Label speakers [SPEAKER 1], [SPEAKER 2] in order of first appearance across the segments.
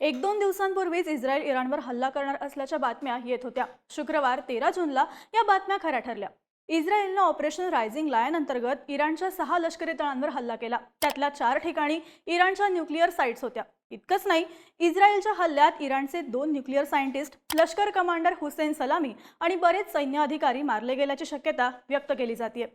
[SPEAKER 1] एक दोन दिवसांपूर्वीच इस्रायल इराणवर हल्ला करणार असल्याच्या बातम्या येत होत्या. शुक्रवार तेरा जूनला या बातम्या खऱ्या ठरल्या. इस्रायलनं ऑपरेशन रायझिंग लायन अंतर्गत इराणच्या सहा लष्करी तळांवर हल्ला केला. त्यातल्या चार ठिकाणी इराणच्या न्यूक्लिअर साईट्स होत्या. इतकंच नाही इस्रायलच्या हल्ल्यात इराणचे दोन न्यूक्लिअर सायंटिस्ट लष्कर कमांडर हुसेन सलामी आणि बरेच सैन्य अधिकारी मारले गेल्याची शक्यता व्यक्त केली जाते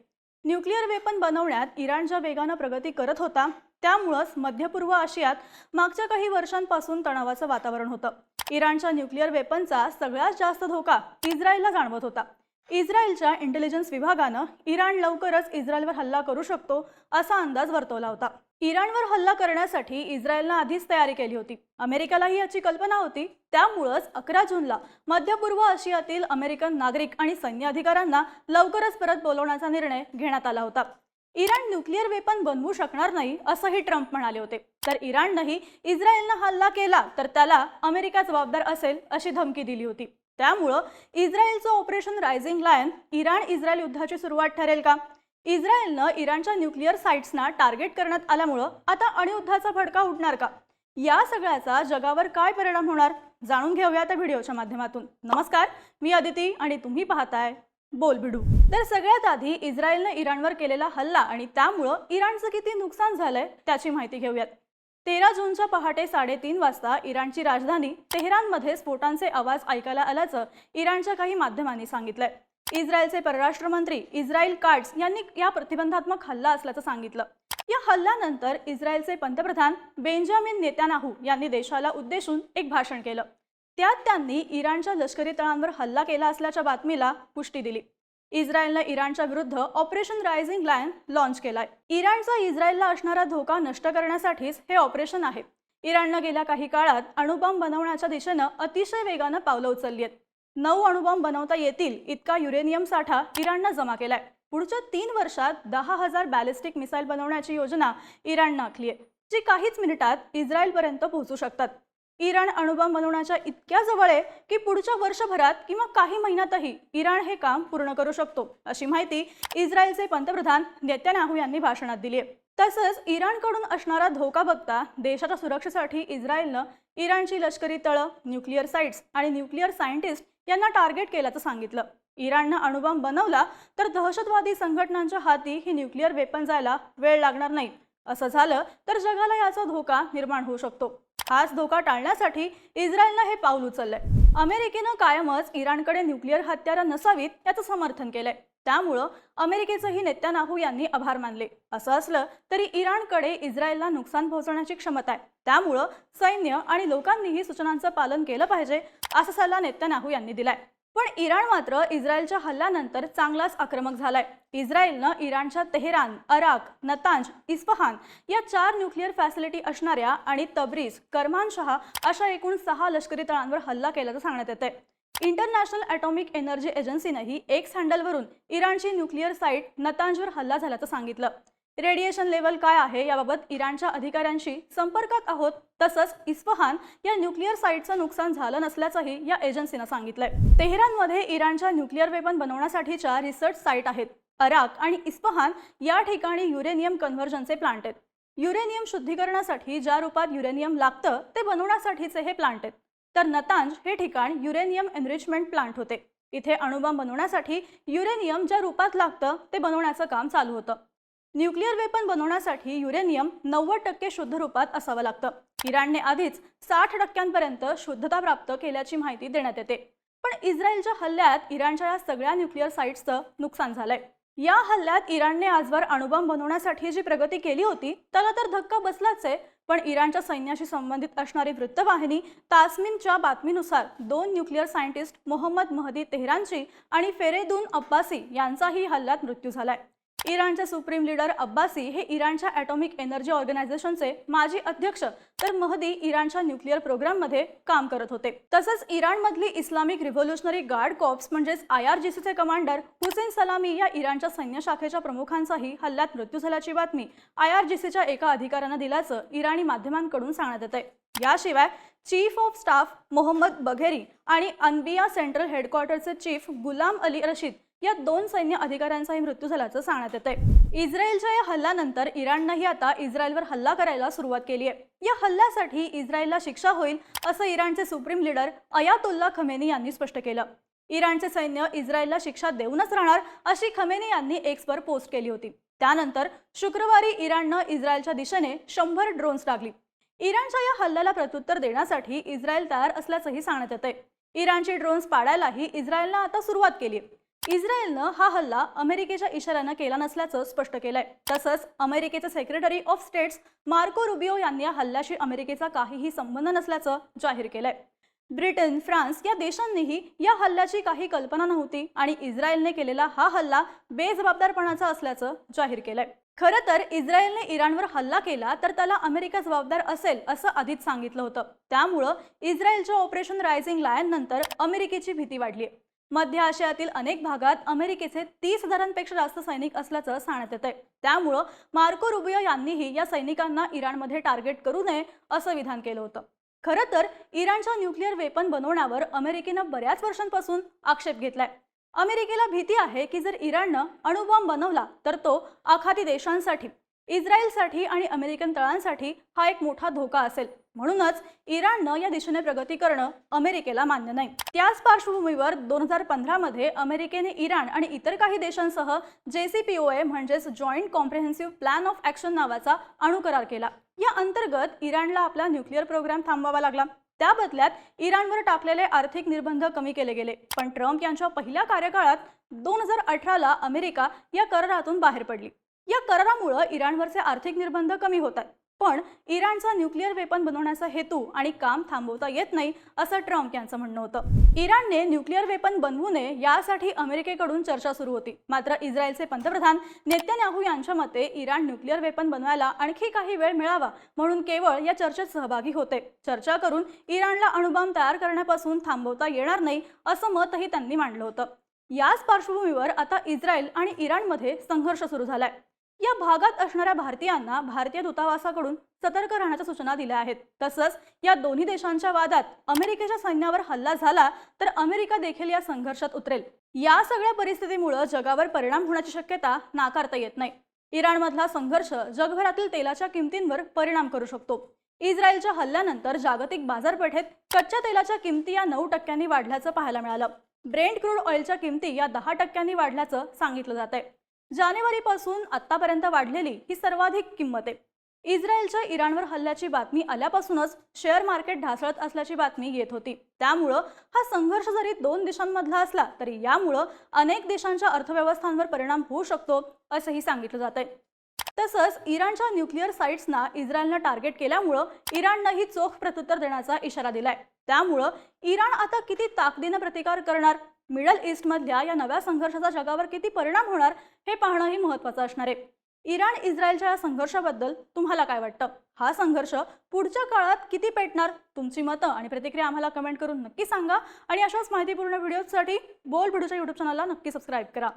[SPEAKER 1] न्यूक्लिअर वेपन बनवण्यात इराण ज्या वेगानं प्रगती करत होता. त्यामुळंच मध्य पूर्व आशियात मागच्या काही वर्षांपासून तणावाचं वातावरण होतं. इराणच्या न्यूक्लिअर वेपनचा सगळ्यात जास्त धोका इस्रायलला जाणवत होता. इस्रायलच्या इंटेलिजन्स विभागानं इराण लवकरच इस्रायलवर हल्ला करू शकतो असा अंदाज वर्तवला होता. इराणवर हल्ला करण्यासाठी इस्रायलनं आधीच तयारी केली होती. अमेरिकेलाही याची कल्पना होती. त्यामुळंच अकरा जूनला मध्य पूर्व आशियातील अमेरिकन नागरिक आणि सैन्य अधिकाऱ्यांना लवकरच परत बोलवण्याचा निर्णय घेण्यात आला होता. इराण न्यूक्लिअर वेपन बनवू शकणार नाही असंही ट्रम्प म्हणाले होते. तर इराणनंही इस्रायलनं हल्ला केला तर त्याला अमेरिका जबाबदार असेल अशी धमकी दिली होती. त्यामुळं इस्रायलचं Operation Rising Lion Iran Israel युद्धाची सुरुवात ठरेल का? इस्रायलनं इराणच्या न्यूक्लिअर साईट्सना टार्गेट करण्यात आल्यामुळं आता अणुयुद्धाचा फडका उठणार का? या सगळ्याचा जगावर काय परिणाम होणार? जाणून घेऊया त्या व्हिडिओच्या माध्यमातून. नमस्कार मी अदिती आणि तुम्ही पाहताय बोल भिडू तर सगळ्यात आधी इस्रायलनं इराणवर केलेला हल्ला आणि त्यामुळं इराणचं किती नुकसान झालंय त्याची माहिती घेऊयात. तेरा जूनच्या पहाटे साडेतीन वाजता इराणची राजधानी तेहरानमध्ये स्फोटांचे आवाज ऐकायला आल्याचं इराणच्या काही माध्यमांनी सांगितलंय. इस्रायलचे परराष्ट्र मंत्री इस्रायल कार्ड्स यांनी या प्रतिबंधात्मक हल्ला असल्याचं सांगितलं. या हल्ल्यानंतर इस्रायलचे पंतप्रधान बेंजामिन नेत्यानाहू यांनी देशाला उद्देशून एक भाषण केलं. त्यात त्यांनी इराणच्या लष्करी तळांवर हल्ला केला असल्याच्या बातमीला पुष्टी दिली. इस्रायलनं इराणच्या विरुद्ध ऑपरेशन रायझिंग लायन लॉन्च केलाय. इराणचा इस्रायलला असणारा धोका नष्ट करण्यासाठीच हे ऑपरेशन आहे. इराणनं गेल्या काही काळात अणुबॉम्ब बनवण्याच्या दिशेनं अतिशय वेगानं पावलं उचलली आहेत नऊ अणुबॉम्ब बनवता येतील इतका युरेनियम साठा इराणनं जमा केलाय. पुढच्या तीन वर्षात दहा हजार बॅलिस्टिक मिसाईल बनवण्याची योजना इराणनं आखली आहे जी काहीच मिनिटात इस्रायलपर्यंत पोहोचू शकतात. इराण अणुबॉम्ब बनवण्याच्या इतक्या जवळ आहे की पुढच्या वर्षभरात किंवा काही महिन्यातही इराण हे काम पूर्ण करू शकतो अशी माहिती इस्रायलचे पंतप्रधान नेत्यानाहू यांनी भाषणात दिली आहे. तसंच इराणकडून असणारा धोका बघता देशाच्या सुरक्षेसाठी इस्रायलनं इराणची लष्करी तळं न्यूक्लिअर साईट्स आणि न्यूक्लिअर सायंटिस्ट यांना टार्गेट केल्याचं सांगितलं. इराणनं अणुबॉम्ब बनवला तर दहशतवादी संघटनांच्या हाती ही न्यूक्लिअर वेपन जायला वेळ लागणार नाही. असं झालं तर जगाला याचा धोका निर्माण होऊ शकतो. हाच धोका टाळण्यासाठी इस्रायलनं हे पाऊल उचललंय. अमेरिकेनं कायमच इराणकडे न्यूक्लिअर हत्यारं नसावीत याचं समर्थन केलंय. त्यामुळं अमेरिकेचंही नेत्यानाहू यांनी आभार मानले. असं असलं तरी इराणकडे इस्रायलला नुकसान पोहोचवण्याची क्षमता आहे. त्यामुळं सैन्य आणि लोकांनीही सूचनांचं पालन केलं पाहिजे असा सल्ला नेत्यानाहू यांनी दिलाय. पण इराण मात्र इस्रायलच्या हल्ल्यानंतर चांगलाच आक्रमक झालाय. इस्रायलनं इराणच्या तेहरान अराक नतांज इस्फहान या चार न्यूक्लिअर फॅसिलिटी असणाऱ्या आणि तब्रीज करमानशहा अशा एकूण सहा लष्करी तळांवर हल्ला केल्याचं सांगण्यात येतंय. इंटरनॅशनल ॲटॉमिक एनर्जी एजन्सीनंही एक्स हँडलवरून इराणची न्यूक्लिअर साईट नतांजवर हल्ला झाल्याचं सांगितलं. रेडिएशन लेवल काय आहे याबाबत इराणच्या अधिकाऱ्यांशी संपर्कात आहोत. तसंच इस्फहान या न्यूक्लिअर साईटचं नुकसान झालं नसल्याचंही या एजन्सीनं सांगितलंय. तेहरानमध्ये इराणच्या न्यूक्लिअर वेपन बनवण्यासाठीच्या रिसर्च साईट आहेत. अराक आणि इस्फहान या ठिकाणी युरेनियम कन्व्हर्जनचे प्लांट आहेत. युरेनियम शुद्धीकरणासाठी ज्या रूपात युरेनियम लागतं ते बनवण्यासाठीचे हे प्लांट आहेत. तर नतांज हे ठिकाण युरेनियम एनरिचमेंट प्लांट होते. इथे अणुबॉम्ब बनवण्यासाठी युरेनियम ज्या रूपात लागतं ते बनवण्याचं काम चालू होतं. न्यूक्लिअर वेपन बनवण्यासाठी युरेनियम नव्वद टक्के शुद्ध रूपात असावं लागतं. इराणने आधीच साठ टक्क्यांपर्यंत शुद्धता प्राप्त केल्याची माहिती देण्यात येते. पण इस्रायलच्या हल्ल्यात इराणच्या या सगळ्या न्यूक्लिअर साईट्सचं नुकसान झालंय. या हल्ल्यात इराणने आजवर अणुबॉम्ब बनवण्यासाठी जी प्रगती केली होती त्याला तर धक्का बसलाच आहे. पण इराणच्या सैन्याशी संबंधित असणारी वृत्तवाहिनी तासमीनच्या बातमीनुसार दोन nuclear scientist Mohammad Mehdi Tehranchi आणि फेरेदून अब्बासी यांचाही हल्ल्यात मृत्यू झालाय. इराणचे सुप्रीम लीडर अब्बासी हे इराणच्या ॲटॉमिक एनर्जी ऑर्गनायझेशनचे माजी अध्यक्ष तर महदी इराणच्या न्यूक्लिअर प्रोग्राममध्ये काम करत होते. तसंच इराणमधली इस्लामिक रिव्होल्युशनरी गार्ड कॉप्स म्हणजेच आय आर जी सीचे कमांडर हुसेन सलामी या इराणच्या सैन्य शाखेच्या प्रमुखांचाही हल्ल्यात मृत्यू झाल्याची बातमी आय आर जी सीच्या एका अधिकाऱ्यानं दिल्याचं इराणी माध्यमांकडून सांगण्यात येत आहे याशिवाय chief of staff Mohammad Bagheri आणि अनबिया सेंट्रल हेडक्वार्टरचे चीफ गुलाम अली रशीद या दोन सैन्य अधिकाऱ्यांचाही मृत्यू झाल्याचं सांगण्यात येतंय. इस्रायलच्या या हल्ल्यानंतर इराणनंही आता इस्रायलवर हल्ला करायला सुरुवात केली आहे. या हल्ल्यासाठी इस्रायलला शिक्षा होईल असं इराणचे सुप्रीम लीडर अयातुल्ला खमेनी यांनी स्पष्ट केलं. इराणचे सैन्य इस्रायलला शिक्षा देऊनच राहणार अशी खमेनी यांनी एक्सवर पोस्ट केली होती. त्यानंतर शुक्रवारी इराणनं इस्रायलच्या दिशेने शंभर ड्रोन्स टाकली. इराणच्या या हल्ल्याला प्रत्युत्तर देण्यासाठी इस्रायल तयार असल्याचंही सांगण्यात येतंय. इराणची ड्रोन्स पाडायलाही इस्रायलनं आता सुरुवात केली इस्रायलनं हा हल्ला अमेरिकेच्या इशाऱ्यानं केला नसल्याचं स्पष्ट केलंय. तसंच अमेरिकेचे secretary of states Marco Rubio यांनी या हल्ल्याशी अमेरिकेचा काहीही संबंध नसल्याचं जाहीर केलंय. ब्रिटन फ्रान्स या देशांनीही या हल्ल्याची काही कल्पना नव्हती आणि इस्रायलने केलेला हा हल्ला बेजबाबदारपणाचा असल्याचं जाहीर केलंय. खरं तर इस्रायलने इराणवर हल्ला केला तर त्याला अमेरिका जबाबदार असेल असं आधीच सांगितलं होतं. त्यामुळं इस्रायलच्या ऑपरेशन रायझिंग लायन नंतर अमेरिकेची भीती वाढली मध्य आशियातील अनेक भागात अमेरिकेचे तीस हजारांपेक्षा जास्त सैनिक असल्याचं सांगण्यात येत आहे त्यामुळं मार्को रुबियो यांनीही या सैनिकांना इराणमध्ये टार्गेट करू नये असं विधान केलं होतं. खरं तर इराणच्या न्यूक्लिअर वेपन बनवण्यावर अमेरिकेनं बऱ्याच वर्षांपासून आक्षेप घेतलाय. अमेरिकेला भीती आहे की जर इराणनं अणुबॉम्ब बनवला तर तो आखाती देशांसाठी इस्रायलसाठी आणि अमेरिकन तळांसाठी हा एक मोठा धोका असेल. म्हणूनच इराणनं या दिशेने प्रगती करणं अमेरिकेला मान्य नाही. त्याच पार्श्वभूमीवर दोन हजार पंधरामध्ये अमेरिकेने इराण आणि इतर काही देशांसह जेसीपीओए म्हणजेच Joint Comprehensive Plan of Action नावाचा अणुकरार केला. या अंतर्गत इराणला आपला न्यूक्लिअर प्रोग्राम थांबवावा लागला. त्या बदल्यात इराणवर टाकलेले आर्थिक निर्बंध कमी केले गेले. पण ट्रम्प यांच्या पहिल्या कार्यकाळात दोन हजार अठराला अमेरिका या करारातून बाहेर पडली. या करारामुळं इराणवरचे आर्थिक निर्बंध कमी होतात पण इराणचा न्यूक्लिअर वेपन बनवण्याचा हेतू आणि काम थांबवता येत नाही असं ट्रम्प यांचं म्हणणं होतं. इराणने न्यूक्लिअर वेपन बनवू नये यासाठी अमेरिकेकडून चर्चा सुरू होती. मात्र इस्रायलचे पंतप्रधान नेत्यान्याहू यांच्या मते इराण न्यूक्लिअर वेपन बनवायला आणखी काही वेळ मिळावा म्हणून केवळ या चर्चेत सहभागी होते. चर्चा करून इराणला अणुबॉम्ब तयार करण्यापासून थांबवता येणार नाही असं मतही त्यांनी मांडलं होतं. याच पार्श्वभूमीवर आता इस्रायल आणि इराणमध्ये संघर्ष सुरू झालाय. या भागात असणाऱ्या भारतीयांना भारतीय दूतावासाकडून सतर्क राहण्याच्या सूचना दिल्या आहेत. तसंच या दोन्ही देशांच्या वादात अमेरिकेच्या सैन्यावर हल्ला झाला तर अमेरिका देखील या संघर्षात उतरेल. या सगळ्या परिस्थितीमुळे जगावर परिणाम होण्याची शक्यता नाकारता येत नाही. इराणमधला संघर्ष जगभरातील तेलाच्या किमतींवर परिणाम करू शकतो. इस्रायलच्या हल्ल्यानंतर जागतिक बाजारपेठेत कच्च्या तेलाच्या किमती या नऊ टक्क्यांनी वाढल्याचं पाहायला मिळालं. ब्रेंड क्रूड ऑइलच्या किमती या दहा टक्क्यांनी वाढल्याचं सांगितलं जात आहे जानेवारीपासून आतापर्यंत वाढलेली ही सर्वाधिक किंमत आहे. इस्रायलच्या इराणवर हल्ल्याची बातमी आल्यापासूनच शेअर मार्केट ढासळत असल्याची बातमी येत होती. त्यामुळं हा संघर्ष जरी दोन देशांमधला असला तरी यामुळं अनेक देशांच्या अर्थव्यवस्थांवर परिणाम होऊ शकतो असंही सांगितलं जात आहे तसंच इराणच्या न्यूक्लिअर साईट्सना इस्रायलनं टार्गेट केल्यामुळं इराणनंही चोख प्रत्युत्तर देण्याचा इशारा दिलाय. त्यामुळं इराण आता किती ताकदीनं प्रतिकार करणार मिडल ईस्टमधल्या या नव्या संघर्षाचा जगावर किती परिणाम होणार हे पाहणंही महत्त्वाचं असणार आहे. इराण इस्रायलच्या या संघर्षाबद्दल तुम्हाला काय वाटतं? हा संघर्ष पुढच्या काळात किती पेटणार? तुमची मतं आणि प्रतिक्रिया आम्हाला कमेंट करून नक्की सांगा आणि अशाच माहितीपूर्ण व्हिडिओजसाठी बोल भिडूच्या यूट्यूब चॅनलला नक्की सबस्क्राईब करा.